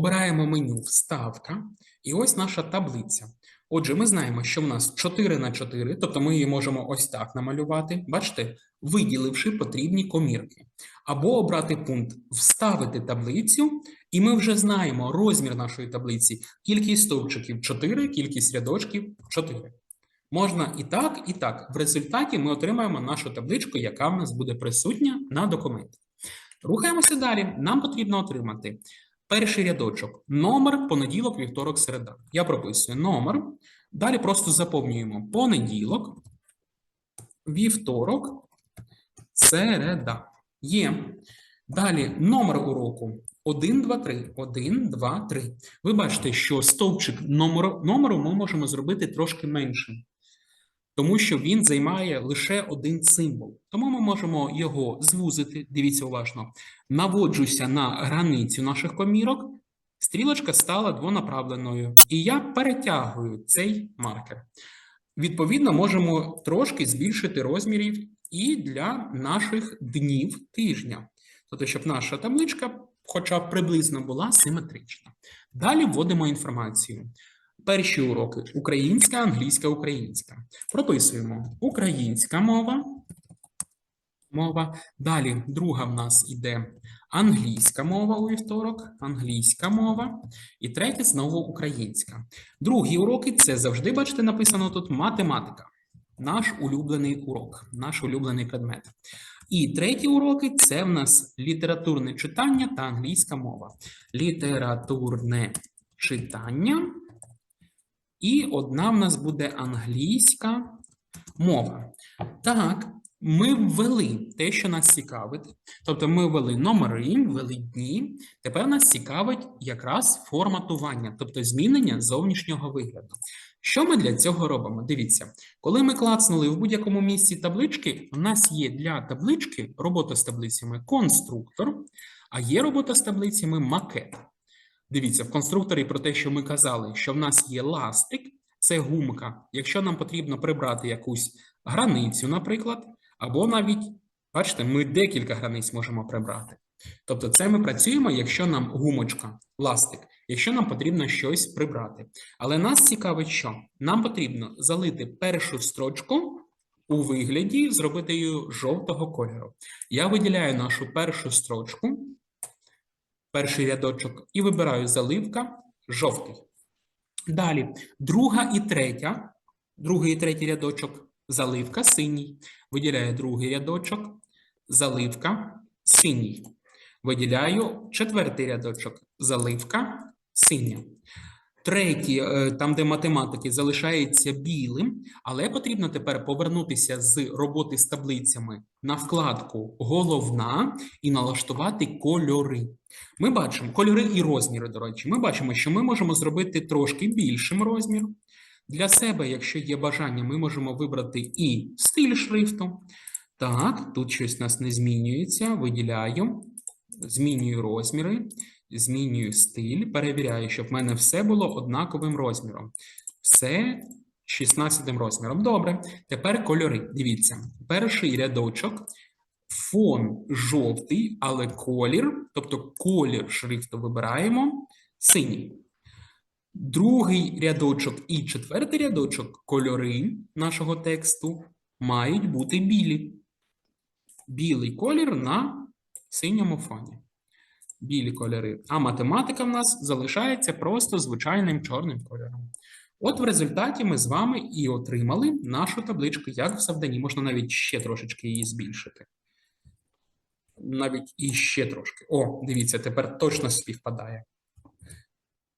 обираємо меню Вставка, і ось наша таблиця. Отже, ми знаємо, що в нас 4 на 4, тобто ми її можемо ось так намалювати, бачите, виділивши потрібні комірки. Або обрати пункт Вставити таблицю, і ми вже знаємо розмір нашої таблиці, кількість стовпчиків 4, кількість рядочків 4. Можна і так, і так. В результаті ми отримаємо нашу табличку, яка в нас буде присутня на документі. Рухаємося далі. Нам потрібно отримати перший рядочок. Номер, понеділок, вівторок, середа. Я прописую номер. Далі просто заповнюємо понеділок, вівторок, середа. Є. Далі номер уроку 1, 2, 3. 1, 2, 3. Ви бачите, що стовпчик номеру, номеру ми можемо зробити трошки меншим тому що він займає лише один символ. Тому ми можемо його звузити. Дивіться уважно. Наводжуся на границю наших комірок. Стрілочка стала двонаправленою, і я перетягую цей маркер. Відповідно, можемо трошки збільшити розмірів і для наших днів тижня. Тобто, щоб наша табличка, хоча б приблизно була симетрична. Далі вводимо інформацію. Перші уроки українська, англійська, українська. Прописуємо українська мова. Мова. Далі друга в нас іде англійська мова у вівторок, англійська мова. І третя знову українська. Другі уроки це завжди, бачите, написано тут математика. Наш улюблений урок, наш улюблений предмет. І треті уроки це в нас літературне читання та англійська мова. Літературне читання. І одна в нас буде англійська мова. Так, ми ввели те, що нас цікавить. Тобто ми ввели номери, ввели дні. Тепер нас цікавить якраз форматування, тобто змінення зовнішнього вигляду. Що ми для цього робимо? Дивіться, коли ми клацнули в будь-якому місці таблички, у нас є для таблички робота з таблицями конструктор, а є робота з таблицями макет. Дивіться, в конструкторі про те, що ми казали, що в нас є ластик, це гумка. Якщо нам потрібно прибрати якусь границю, наприклад, або навіть, бачите, ми декілька границь можемо прибрати. Тобто, це ми працюємо, якщо нам гумочка, ластик, якщо нам потрібно щось прибрати. Але нас цікавить, що нам потрібно залити першу строчку у вигляді, зробити її жовтого кольору. Я виділяю нашу першу строчку перший рядочок і вибираю заливка жовтий. Далі друга і третя, другий і третій рядочок заливка синій. Виділяю другий рядочок, заливка синій. Виділяю четвертий рядочок, заливка синя. Третій, е, там, де математики, залишається білим, але потрібно тепер повернутися з роботи з таблицями на вкладку Головна і налаштувати кольори. Ми бачимо кольори і розміри, до речі. Ми бачимо, що ми можемо зробити трошки більшим розмір. Для себе, якщо є бажання, ми можемо вибрати і стиль шрифту. Так, тут щось у нас не змінюється. Виділяю, змінюю розміри змінюю стиль, перевіряю, щоб в мене все було однаковим розміром. Все 16 розміром. Добре. Тепер кольори. Дивіться, перший рядочок. Фон жовтий, але колір, тобто колір шрифту вибираємо синій. Другий рядочок і четвертий рядочок кольори нашого тексту мають бути білі. Білий колір на синьому фоні білі кольори, а математика в нас залишається просто звичайним чорним кольором. От в результаті ми з вами і отримали нашу табличку, як в завданні. Можна навіть ще трошечки її збільшити. Навіть і ще трошки. О, дивіться, тепер точно співпадає.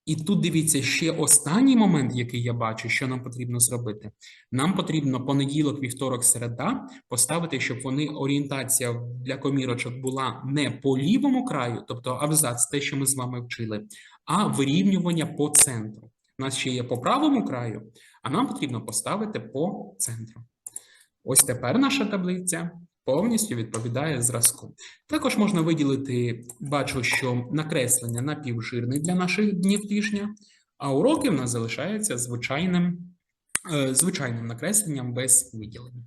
І тут дивіться ще останній момент, який я бачу, що нам потрібно зробити. Нам потрібно понеділок, вівторок, середа поставити, щоб вони орієнтація для комірочок була не по лівому краю, тобто абзац, те, що ми з вами вчили, а вирівнювання по центру. У нас ще є по правому краю, а нам потрібно поставити по центру. Ось тепер наша таблиця повністю відповідає зразку. Також можна виділити, бачу, що накреслення напівжирне для наших днів тижня, а уроки в нас залишаються звичайним, е, звичайним накресленням без виділення.